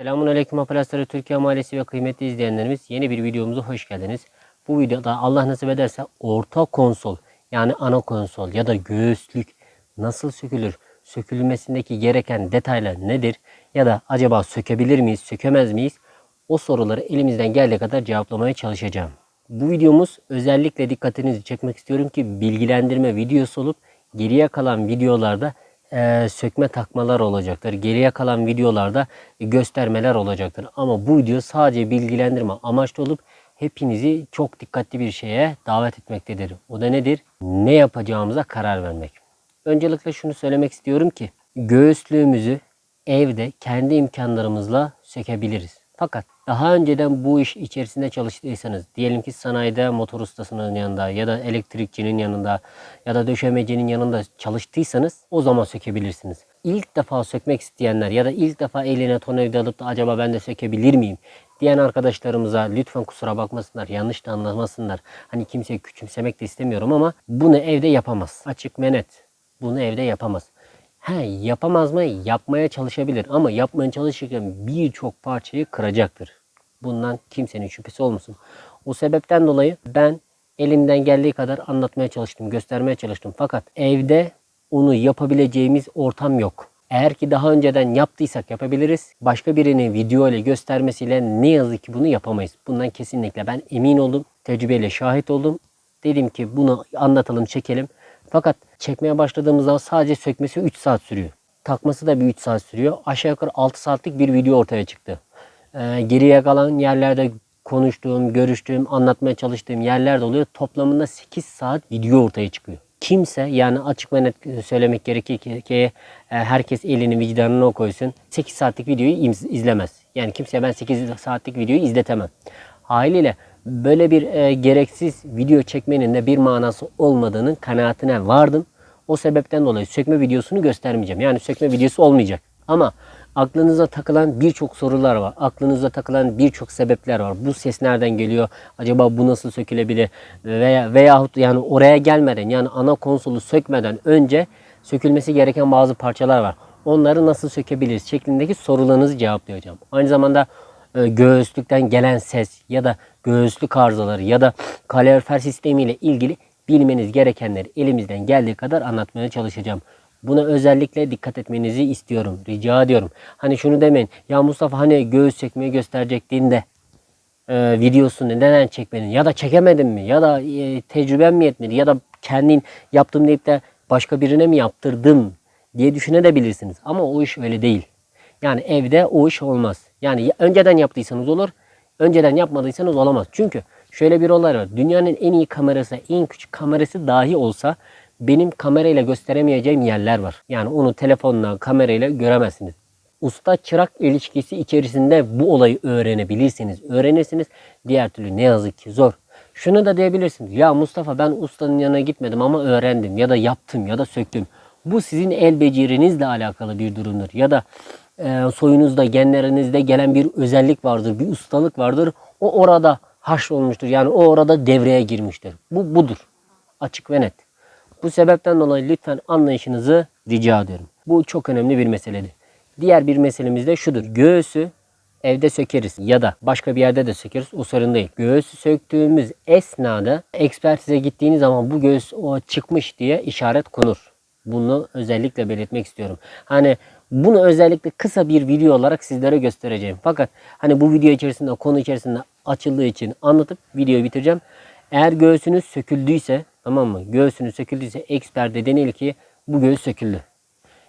Selamun Aleyküm Apalasları Türkiye Mahallesi ve kıymetli izleyenlerimiz yeni bir videomuza hoş geldiniz. Bu videoda Allah nasip ederse orta konsol yani ana konsol ya da göğüslük nasıl sökülür? Sökülmesindeki gereken detaylar nedir? Ya da acaba sökebilir miyiz, sökemez miyiz? O soruları elimizden geldiği kadar cevaplamaya çalışacağım. Bu videomuz özellikle dikkatinizi çekmek istiyorum ki bilgilendirme videosu olup geriye kalan videolarda eee, sökme takmalar olacaktır. Geriye kalan videolarda göstermeler olacaktır. Ama bu video sadece bilgilendirme amaçlı olup hepinizi çok dikkatli bir şeye davet etmektedir. O da nedir? Ne yapacağımıza karar vermek. Öncelikle şunu söylemek istiyorum ki göğüslüğümüzü evde kendi imkanlarımızla sökebiliriz. Fakat daha önceden bu iş içerisinde çalıştıysanız, diyelim ki sanayide motor ustasının yanında ya da elektrikçinin yanında ya da döşemecinin yanında çalıştıysanız o zaman sökebilirsiniz. İlk defa sökmek isteyenler ya da ilk defa eline tornavida alıp da acaba ben de sökebilir miyim diyen arkadaşlarımıza lütfen kusura bakmasınlar, yanlış da anlamasınlar. Hani kimseyi küçümsemek de istemiyorum ama bunu evde yapamaz. Açık ve net. Bunu evde yapamaz. He, yapamaz mı? Yapmaya çalışabilir ama yapmaya çalışırken birçok parçayı kıracaktır. Bundan kimsenin şüphesi olmasın. O sebepten dolayı ben elimden geldiği kadar anlatmaya çalıştım, göstermeye çalıştım. Fakat evde onu yapabileceğimiz ortam yok. Eğer ki daha önceden yaptıysak yapabiliriz. Başka birinin video ile göstermesiyle ne yazık ki bunu yapamayız. Bundan kesinlikle ben emin oldum. Tecrübeyle şahit oldum. Dedim ki bunu anlatalım, çekelim. Fakat çekmeye başladığımız zaman sadece sökmesi 3 saat sürüyor. Takması da bir 3 saat sürüyor. Aşağı yukarı 6 saatlik bir video ortaya çıktı. Ee, geriye kalan yerlerde konuştuğum, görüştüğüm, anlatmaya çalıştığım yerler de oluyor. Toplamında 8 saat video ortaya çıkıyor. Kimse yani açık ve net söylemek gerekir ki, e, herkes elini vicdanına koysun. 8 saatlik videoyu iz- izlemez. Yani kimseye ben 8 saatlik videoyu izletemem. Haliyle böyle bir e, gereksiz video çekmenin de bir manası olmadığının kanaatine vardım. O sebepten dolayı sökme videosunu göstermeyeceğim. Yani sökme videosu olmayacak. Ama aklınıza takılan birçok sorular var. Aklınıza takılan birçok sebepler var. Bu ses nereden geliyor? Acaba bu nasıl sökülebilir? Veya veyahut yani oraya gelmeden yani ana konsolu sökmeden önce sökülmesi gereken bazı parçalar var. Onları nasıl sökebiliriz şeklindeki sorularınızı cevaplayacağım. Aynı zamanda e, göğüslükten gelen ses ya da göğüslük arızaları ya da kalorifer sistemi ile ilgili bilmeniz gerekenleri elimizden geldiği kadar anlatmaya çalışacağım. Buna özellikle dikkat etmenizi istiyorum. Rica ediyorum. Hani şunu demeyin. Ya Mustafa hani göğüs çekmeyi gösterecektin de e, videosunu neden çekmedin? Ya da çekemedin mi? Ya da e, tecrüben mi yetmedi? Ya da kendin yaptım deyip de başka birine mi yaptırdım diye düşünebilirsiniz. Ama o iş öyle değil. Yani evde o iş olmaz. Yani ya- önceden yaptıysanız olur, önceden yapmadıysanız olamaz. Çünkü şöyle bir olay var. Dünyanın en iyi kamerası, en küçük kamerası dahi olsa benim kamerayla gösteremeyeceğim yerler var. Yani onu telefonla, kamerayla göremezsiniz. Usta çırak ilişkisi içerisinde bu olayı öğrenebilirsiniz. Öğrenirsiniz. Diğer türlü ne yazık ki zor. Şunu da diyebilirsiniz. Ya Mustafa ben ustanın yanına gitmedim ama öğrendim ya da yaptım ya da söktüm. Bu sizin el becerinizle alakalı bir durumdur. Ya da soyunuzda, genlerinizde gelen bir özellik vardır, bir ustalık vardır. O orada haşrolmuştur. Yani o orada devreye girmiştir. Bu budur. Açık ve net. Bu sebepten dolayı lütfen anlayışınızı rica ediyorum. Bu çok önemli bir meseledir. Diğer bir meselemiz de şudur. Göğsü evde sökeriz ya da başka bir yerde de sökeriz. O sorun değil. Göğsü söktüğümüz esnada ekspertize gittiğiniz zaman bu göğüs o çıkmış diye işaret konur. Bunu özellikle belirtmek istiyorum. Hani bunu özellikle kısa bir video olarak sizlere göstereceğim. Fakat hani bu video içerisinde konu içerisinde açıldığı için anlatıp videoyu bitireceğim. Eğer göğsünüz söküldüyse tamam mı? Göğsünüz söküldüyse eksperde denilir ki bu göğüs söküldü.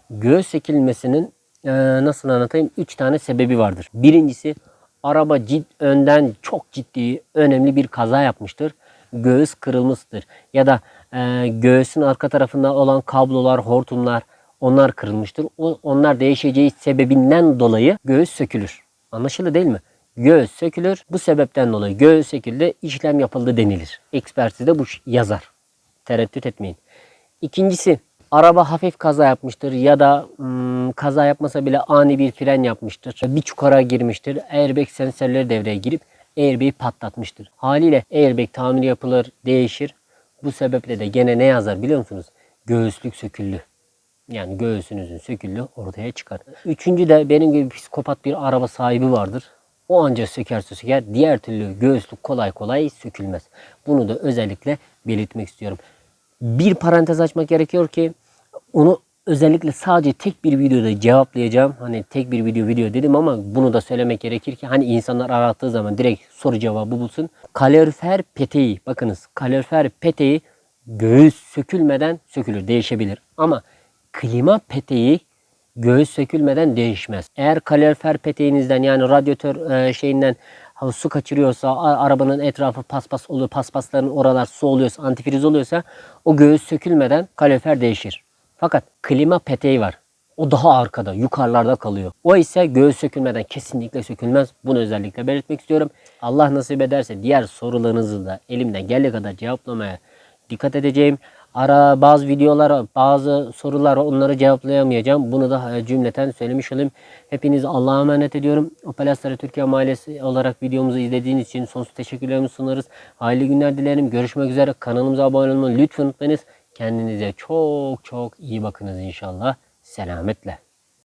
Göğüs sökülmesinin e, nasıl anlatayım? Üç tane sebebi vardır. Birincisi araba cid, önden çok ciddi önemli bir kaza yapmıştır. Göğüs kırılmıştır. Ya da e, göğsün arka tarafında olan kablolar, hortumlar onlar kırılmıştır. O, onlar değişeceği sebebinden dolayı göğüs sökülür. Anlaşıldı değil mi? Göğüs sökülür. Bu sebepten dolayı göğüs söküldü, işlem yapıldı denilir. Ekspertizde bu ş- yazar. Tereddüt etmeyin. İkincisi araba hafif kaza yapmıştır ya da hmm, kaza yapmasa bile ani bir fren yapmıştır. Bir çukura girmiştir. Airbag sensörleri devreye girip airbag'i patlatmıştır. Haliyle airbag tamir yapılır, değişir. Bu sebeple de gene ne yazar biliyor musunuz? Göğüslük söküldü. Yani göğsünüzün söküldüğü ortaya çıkar. Üçüncü de benim gibi psikopat bir araba sahibi vardır. O ancak sökerse söker. Diğer türlü göğüslük kolay kolay sökülmez. Bunu da özellikle belirtmek istiyorum. Bir parantez açmak gerekiyor ki onu özellikle sadece tek bir videoda cevaplayacağım. Hani tek bir video video dedim ama bunu da söylemek gerekir ki hani insanlar arattığı zaman direkt soru cevabı bulsun. Kalorifer peteği bakınız kalorifer peteği göğüs sökülmeden sökülür değişebilir. Ama klima peteği göğüs sökülmeden değişmez. Eğer kalorifer peteğinizden yani radyatör e, şeyinden su kaçırıyorsa, arabanın etrafı paspas oluyor, paspasların oralar su oluyorsa, antifriz oluyorsa o göğüs sökülmeden kalorifer değişir. Fakat klima peteği var. O daha arkada, yukarılarda kalıyor. O ise göğüs sökülmeden kesinlikle sökülmez. Bunu özellikle belirtmek istiyorum. Allah nasip ederse diğer sorularınızı da elimden geldiği kadar cevaplamaya dikkat edeceğim. Ara bazı videolara, bazı sorulara onları cevaplayamayacağım. Bunu da e, cümleten söylemiş olayım. Hepinizi Allah'a emanet ediyorum. Opelastara Türkiye Mahallesi olarak videomuzu izlediğiniz için sonsuz teşekkürlerimi sunarız. Hayırlı günler dilerim. Görüşmek üzere. Kanalımıza abone olmayı lütfen unutmayınız. Kendinize çok çok iyi bakınız inşallah. Selametle.